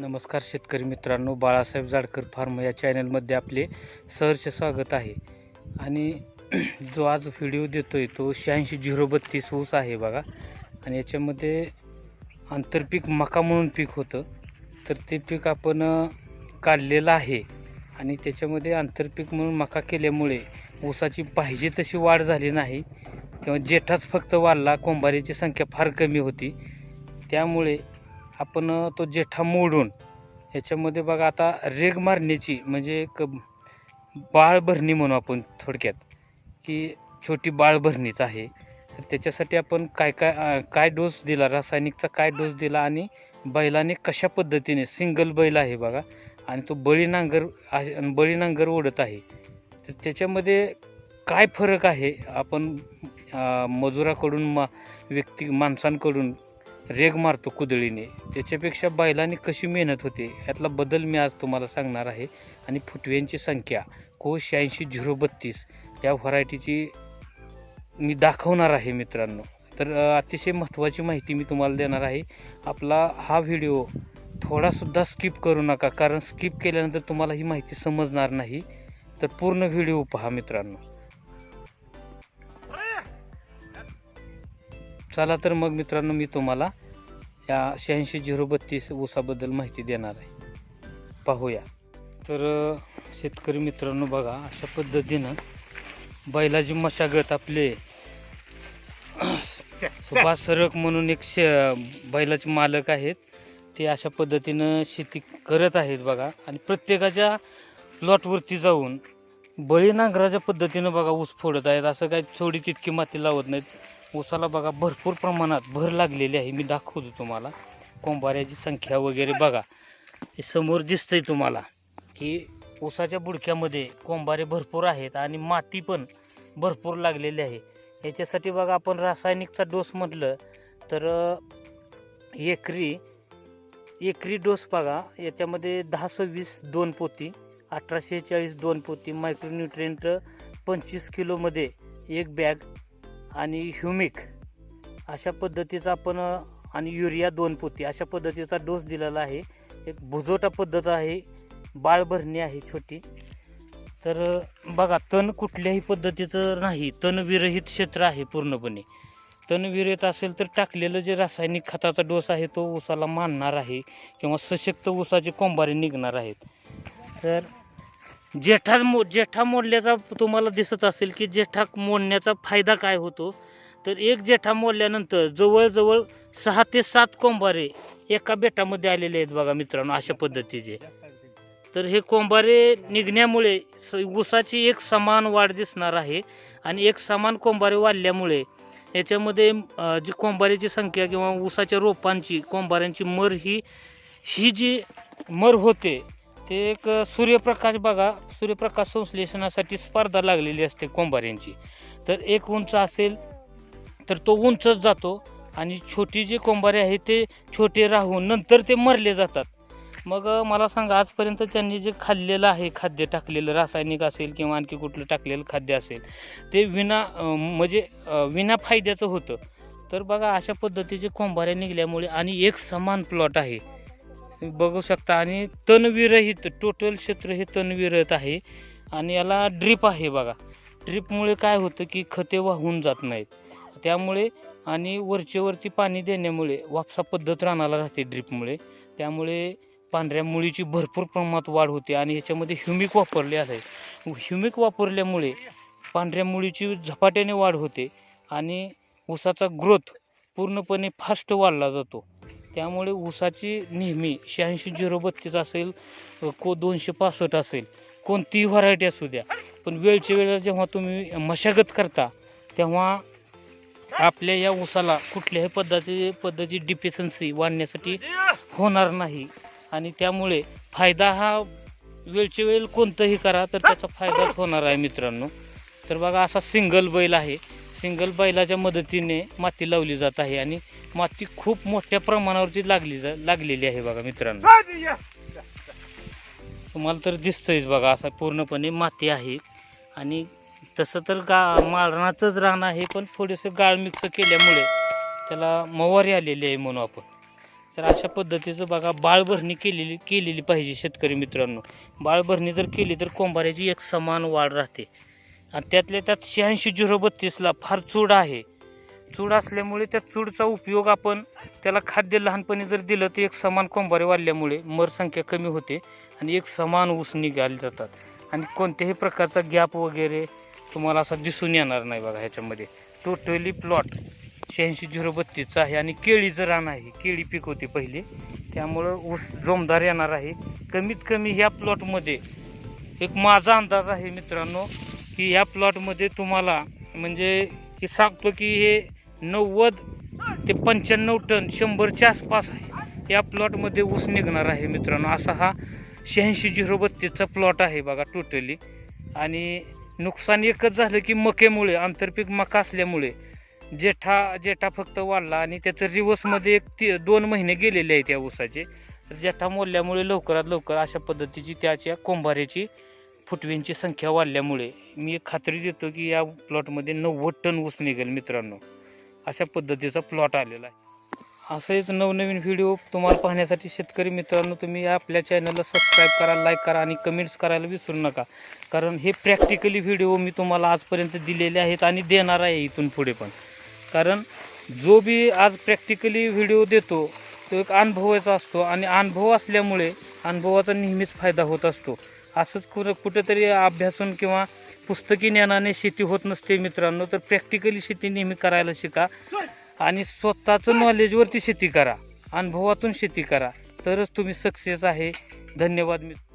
नमस्कार शेतकरी मित्रांनो बाळासाहेब जाडकर फार्म या चॅनलमध्ये आपले सहर्ष स्वागत आहे. आणि जो आज व्हिडिओ देतो आहे तो शहाऐंशी झिरो बत्तीस ऊस आहे बघा. आणि याच्यामध्ये आंतरपीक मका म्हणून पीक होतं. तर ते पीक आपण काढलेलं आहे. आणि त्याच्यामध्ये आंतरपीक म्हणून मका केल्यामुळे ऊसाची पाहिजे तशी वाढ झाली नाही. किंवा जेठाच फक्त वाढला कोंबारीची संख्या फार कमी होती. त्यामुळे आपण तो जेठा मोडून ह्याच्यामध्ये बघा आता रेग मारण्याची म्हणजे एक बाळ भरणी म्हणू आपण थोडक्यात की छोटी बाळ भरणीच आहे. तर त्याच्यासाठी आपण काय काय काय डोस दिला रासायनिकचा काय डोस दिला आणि बैलाने कशा पद्धतीने सिंगल बैल आहे बघा आणि तो बळी नांगर आहे आणि बळी नांगर ओढत आहे. तर त्याच्यामध्ये काय फरक आहे? आपण मजुराकडून मा व्यक्ती माणसांकडून रेग मारतो कुदळीने. त्याच्यापेक्षा बैलाने कशी मेहनत होते यातला बदल मी आज तुम्हाला सांगणार आहे. आणि फुटव्यांची संख्या को शहाऐंशी झिरो बत्तीस या व्हरायटीची मी दाखवणार आहे मित्रांनो. तर अतिशय महत्त्वाची माहिती मी तुम्हाला देणार आहे. आपला हा व्हिडिओ थोडासुद्धा स्किप करू नका कारण स्किप केल्यानंतर तुम्हाला ही माहिती समजणार नाही. तर पूर्ण व्हिडिओ पहा मित्रांनो. चला तर मग मित्रांनो मी तुम्हाला या शहाऐंशी झिरो बत्तीस ऊसाबद्दल माहिती देणार आहे. पाहूया. तर शेतकरी मित्रांनो बघा अशा पद्धतीनं बैलाची मशागत आपले सुभाष सरक म्हणून एक श बैलाचे मालक आहेत. ते अशा पद्धतीनं शेती करत आहेत बघा. आणि प्रत्येकाच्या प्लॉटवरती जाऊन बळी नांगराच्या पद्धतीनं बघा ऊस फोडत आहेत. असं काही थोडी तितकी माती लावत नाहीत. ऊसाला बघा भरपूर प्रमाणात भर लागलेली आहे. मी दाखवतो तुम्हाला. कोंबाऱ्याची संख्या वगैरे बघा. हे समोर दिसतंय तुम्हाला की ऊसाच्या बुडक्यामध्ये कोंबारे भरपूर आहेत आणि माती पण भरपूर लागलेली आहे. याच्यासाठी बघा आपण रासायनिकचा डोस म्हटलं तर एकरी एकरी डोस बघा. याच्यामध्ये दहा सव्वीस दोन पोती अठराशे चाळीस दोन पोती मायक्रोन्युट्रिएंट पंचवीस किलोमध्ये एक बॅग आणि ह्युमिक अशा पद्धतीचा आपण आणि युरिया दोन पोती अशा पद्धतीचा डोस दिलेला आहे. एक भुजोटा पद्धत आहे बाळ भरणी आहे छोटी. तर बघा तण कुठल्याही पद्धतीचं नाही. तणविरहित क्षेत्र आहे पूर्णपणे. तणविरहित असेल तर टाकलेलं जे रासायनिक खताचा डोस आहे तो ऊसाला मानणार आहे किंवा सशक्त ऊसाचे कोंबारे निघणार आहेत. तर जेठा मो जेठा मोडल्याचा तुम्हाला दिसत असेल की जेठा मोडण्याचा फायदा काय होतो? तर एक जेठा मोडल्यानंतर जवळजवळ सहा ते सात कोंबारे एका बेटामध्ये आलेले आहेत बघा मित्रांनो अशा पद्धतीचे. तर हे कोंबारे निघण्यामुळे स- ऊसाची एक समान वाढ दिसणार आहे आणि एक समान कोंबारे वाढल्यामुळे याच्यामध्ये जी कोंबाऱ्याची संख्या किंवा ऊसाच्या रोपांची कोंबाऱ्यांची मर ही ही जी मर होते ते एक सूर्यप्रकाश बघा. सूर्यप्रकाश संश्लेषणासाठी स्पर्धा लागलेली असते कोंबाऱ्यांची तर एक उंच असेल तर तो उंचच जातो. आणि छोटी जे कोंभारे आहे ते छोटे राहून नंतर ते मरले जातात. मग मला सांगा आजपर्यंत त्यांनी जे खाल्लेलं आहे खाद्य टाकलेलं रासायनिक असेल किंवा आणखी कुठलं टाकलेलं खाद्य असेल ते विना म्हणजे विना फायद्याचं होतं. तर बघा अशा पद्धतीचे कोंबाऱ्या निघाल्यामुळे आणि एक समान प्लॉट आहे. बघू शकता. आणि तणविरहित टोटल क्षेत्र हे तणविरहित आहे. आणि याला ड्रीप आहे बघा. ड्रीपमुळे काय होतं की खते वाहून जात नाहीत. त्यामुळे आणि वरचेवरती पाणी देण्यामुळे वापसा पद्धत रानाला राहते ड्रीपमुळे त्यामुळे पांढऱ्या मुळीची भरपूर प्रमाणात वाढ होते आणि याच्यामध्ये ह्युमिक वापरले आहे. ह्युमिक वापरल्यामुळे पांढऱ्या मुळीची झपाट्याने वाढ होते आणि ऊसाचा ग्रोथ पूर्णपणे फास्ट वाढला जातो. त्यामुळे ऊसाची नेहमी शहाऐंशी झिरो बत्तीस असेल को दोनशे पासष्ट असेल कोणतीही व्हरायटी असू द्या. पण वेळच्या वेळेला जेव्हा तुम्ही मशागत करता तेव्हा आपल्या या ऊसाला कुठल्याही पद्धती पद्धती डिफिशन्सी वाढण्यासाठी होणार नाही. आणि त्यामुळे फायदा हा वेळच्या वेळेला कोणतंही करा तर त्याचा फायदाच होणार आहे मित्रांनो. तर बघा असा सिंगल बैल आहे. सिंगल बैलाच्या मदतीने माती लावली जात आहे आणि माती खूप मोठ्या प्रमाणावरती लागली जा लागलेली आहे बघा मित्रांनो. तुम्हाला तर दिसतंयच बघा असा पूर्णपणे माती आहे. आणि तसं तर गा माळरानाचंच रान आहे पण थोडंसं गाळ मिक्स केल्यामुळे त्याला मवारी आलेली आहे म्हणू आपण. तर अशा पद्धतीचं बघा बाळभरणी केलेली केलेली पाहिजे शेतकरी मित्रांनो. बाळभरणी जर केली तर कोंबाऱ्याची एक समान वाढ राहते. आणि त्यातल्या त्यात शहाऐंशी झिरो बत्तीसला फार चूड आहे. चूड असल्यामुळे त्या चूडचा उपयोग आपण त्याला खाद्य लहानपणी जर दिलं तर एक समान कोंबारे वाढल्यामुळे मर संख्या कमी होते आणि एक समान ऊस निघाले जातात. आणि कोणत्याही प्रकारचा गॅप वगैरे तुम्हाला असा दिसून येणार नाही बघा ह्याच्यामध्ये. टोटली प्लॉट शहाऐंशी झिरो बत्तीसचा आहे आणि केळीचं रान आहे. केळी पीक होती पहिले. त्यामुळं ऊस जोमदार येणार आहे. कमीत कमी ह्या प्लॉटमध्ये एक माझा अंदाज आहे मित्रांनो की ह्या प्लॉटमध्ये तुम्हाला म्हणजे की सांगतो की हे नव्वद ते पंच्याण्णव टन शंभरच्या आसपास आहे. या प्लॉटमध्ये ऊस निघणार आहे मित्रांनो. असा हा शहाऐंशी झिरो बत्तीसचा प्लॉट आहे बघा टोटली आणि नुकसान एकच झालं की मकेमुळे आंतरपीक मका असल्यामुळे जेठा जेठा फक्त वाढला आणि त्याचं रिवर्समध्ये एक ती दोन महिने गेलेले आहेत त्या ऊसाचे. तर जेठा मोडल्यामुळे लवकरात लवकर अशा पद्धतीची त्याच्या कोंभाऱ्याची फुटवींची संख्या वाढल्यामुळे मी एक खात्री देतो की या प्लॉटमध्ये नव्वद टन ऊस निघेल मित्रांनो. अशा पद्धतीचा प्लॉट आलेला आहे. असेच नवनवीन व्हिडिओ तुम्हाला पाहण्यासाठी शेतकरी मित्रांनो तुम्ही आपल्या चॅनलला सबस्क्राईब करा लाईक करा आणि कमेंट्स करायला विसरू नका. कारण हे प्रॅक्टिकली व्हिडिओ मी तुम्हाला आजपर्यंत दिलेले आहेत आणि देणार आहे इथून पुढे पण. कारण जो बी आज प्रॅक्टिकली व्हिडिओ देतो तो एक अनुभवाचा असतो आणि अनुभव असल्यामुळे अनुभवाचा नेहमीच फायदा होत असतो. असंच कुठं कुठेतरी अभ्यासून किंवा पुस्तकी ज्ञानाने शेती होत नसते मित्रांनो तर प्रॅक्टिकली शेती नेहमी करायला शिका. आणि स्वतःचं नॉलेजवरती शेती करा. अनुभवातून शेती करा. तरच तुम्ही सक्सेस आहे. धन्यवाद मित्र